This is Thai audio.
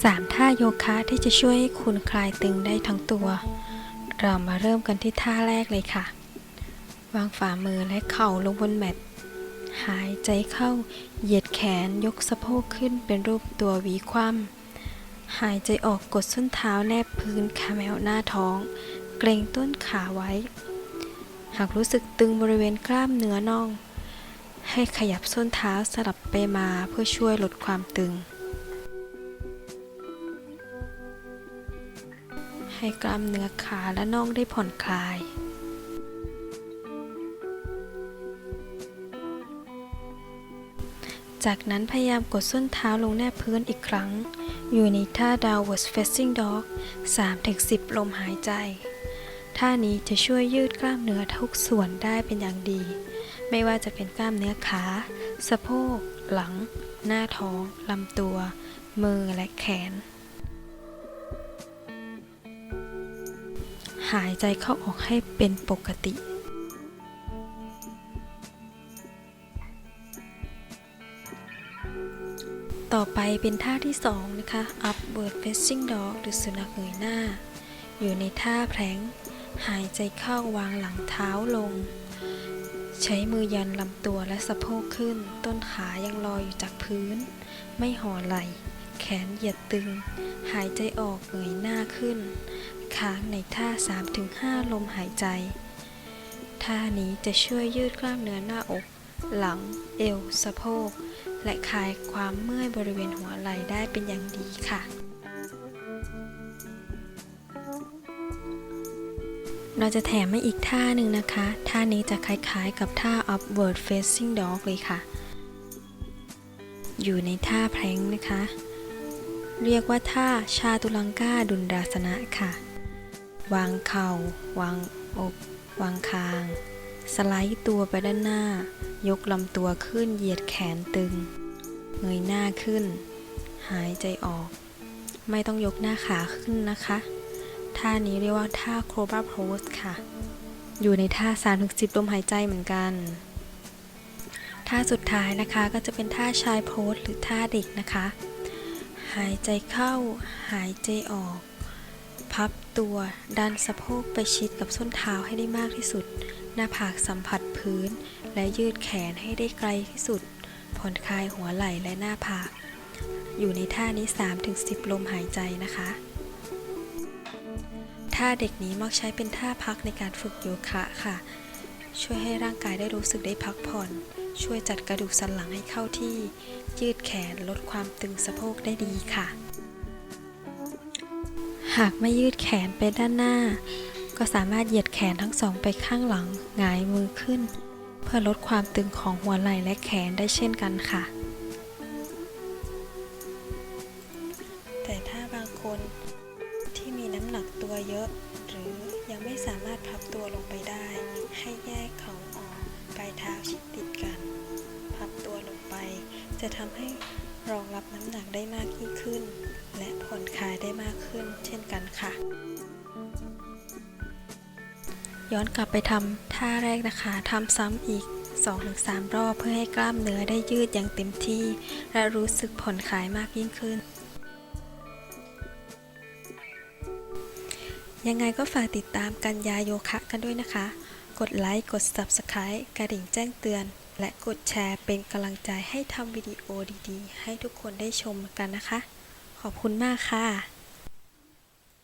3 ท่าโยคะที่จะช่วยให้คุณคลายตึงได้ทั้งตัว เรามาเริ่มกันที่ท่าแรกเลยค่ะ วางฝ่ามือและเข่าลงบนแมตหายใจเข้า เหยียดแขนยกสะโพกขึ้นเป็นรูปตัววีคว่ำหายใจออกกดส้นเท้าแนบพื้นคาแมวหน้าท้อง เกรงต้นขาไว้ หากรู้สึกตึงบริเวณกล้ามเนื้อน่อง ให้ขยับส้นเท้าสลับไปมาเพื่อช่วยลดความตึง ให้กล้ามเนื้อขาและน่องได้ผ่อนคลายจากนั้นพยายามกดส้นเท้าลงแนบพื้นอีกครั้ง อยู่ในท่า downward facing dog 3-10 ลมหายใจ ท่านี้จะช่วยยืดกล้ามเนื้อทุกส่วนได้เป็นอย่างดี ไม่ว่าจะเป็นกล้ามเนื้อขา สะโพก หลัง หน้าท้อง ลำตัว มือและแขน หายใจเข้าออกให้เป็นปกติต่อไปเป็นท่าที่ 2 นะคะ upward facing dog หรือสุนัขเงยหน้า อยู่ในท่าแพลง หายใจเข้าวางหลังเท้าลง ใช้มือยันลำตัวและสะโพกขึ้น ต้นขายังลอยอยู่จากพื้น ไม่ห่อไหล่ แขนเหยียดตึง หายใจออกเงยหน้าขึ้น ค้างในท่า 3-5 ลมหายใจ ท่านี้จะช่วยยืดกล้ามเนื้อหน้าอก หลัง เอว สะโพก และคลายความเมื่อยบริเวณหัวไหล่ได้เป็นอย่างดีค่ะ เราจะแถมให้อีกท่าหนึ่งนะคะ ท่านี้จะคล้ายๆกับท่า upward facing dog เลยค่ะ อยู่ในท่าแพลงนะคะเรียกว่าท่าชาตุลังกาดุลราสนะค่ะ วางเข่า วางอก วางคาง สไลด์ตัวไปด้านหน้า ยกลำตัวขึ้นเหยียดแขนตึง เงยหน้าขึ้น หายใจออก ไม่ต้องยกหน้าขาขึ้นนะคะ ท่านี้เรียกว่าท่าโครบาโพสค่ะ อยู่ในท่า3-10ลมหายใจเหมือนกัน ท่าสุดท้ายนะคะก็จะเป็นท่าชายโพสหรือท่าเด็กนะคะ หายใจเข้า หายใจออก พับตัวดันสะโพกไปชิดกับส้นเท้าให้ได้มากที่สุด หน้าผากสัมผัสพื้น และยืดแขนให้ได้ไกลที่สุด ผ่อนคลายหัวไหล่และหน้าผาก อยู่ในท่านี้ 3-10 ลมหายใจนะคะ ท่าเด็กนี้มักใช้เป็นท่าพักในการฝึกโยคะค่ะ ช่วยให้ร่างกายได้รู้สึกได้พักผ่อน ช่วยจัดกระดูกสันหลังให้เข้าที่ ยืดแขนลดความตึงสะโพกได้ดีค่ะ หากไม่ยืดแขนไปด้านหน้า ก็สามารถเหยียดแขนทั้งสองไปข้างหลังหงายมือขึ้น เพื่อลดความตึงของหัวไหล่และแขนได้เช่นกันค่ะ แต่ถ้าบางคนที่มีน้ำหนักตัวเยอะ หรือยังไม่สามารถพับตัวลงไปได้ ให้แยกเขาออกปลายเท้าชิดติดกัน พับตัวลงไป จะทำให้รองรับน้ำหนักได้มากยิ่งขึ้น และผ่ ย้อนกลับไปทำท่าแรกนะคะทำซ้ำอีก 2-3 รอบเพื่อให้กล้ามเนื้อได้ยืดอย่างเต็มที่ และรู้สึกผ่อนคลายมากยิ่งขึ้น ยังไงก็ฝากติดตามกันยาโยคะกันด้วยนะคะ กดไลค์ กด Subscribe กระดิ่งแจ้งเตือน และกดแชร์เป็นกำลังใจให้ทำวิดีโอดีๆ ให้ทุกคนได้ชมกันนะคะ ขอบคุณมากค่ะ